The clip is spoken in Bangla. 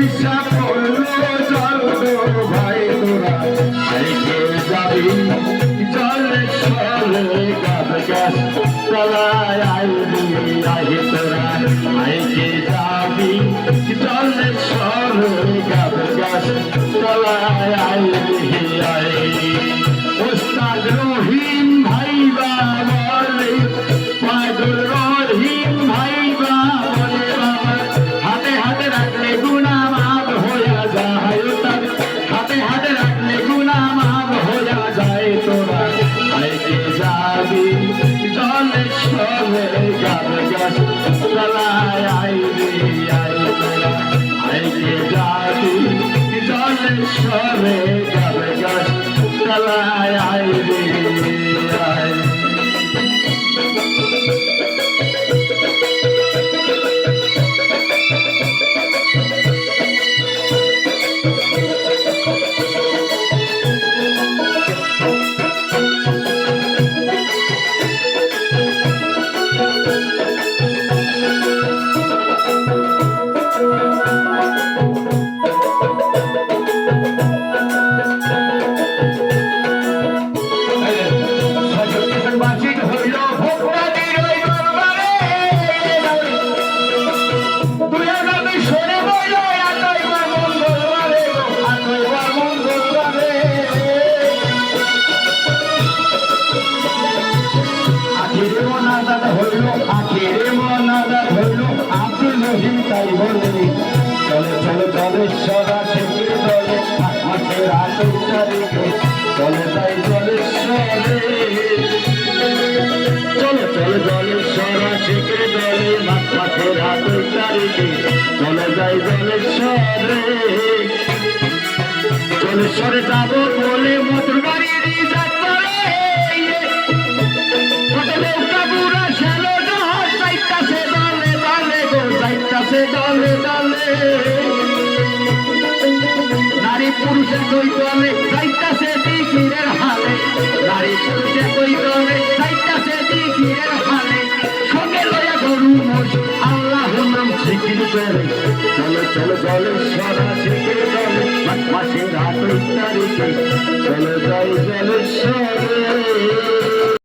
পয়সা করল চলো ভাই তোরা দেখে যাবি চলে চলে গাছ গাছ তলায় আইবি আহি তোরা আইকে যাবি চলে চলে গাছ গাছ তলায় আইবি বেলায় আইবে। চলো চলো, জলে সরা শিখে দলে মাছ মাছের হাতের চলে যাই জলে সরে। চলে সরে যাব বলে মটর নারী পুরুষের দৈত আমি যাইতাছে চলে চলো চলো চলো সরাসিকে চলে মাসের তারিখে চলো যাই চলো সরে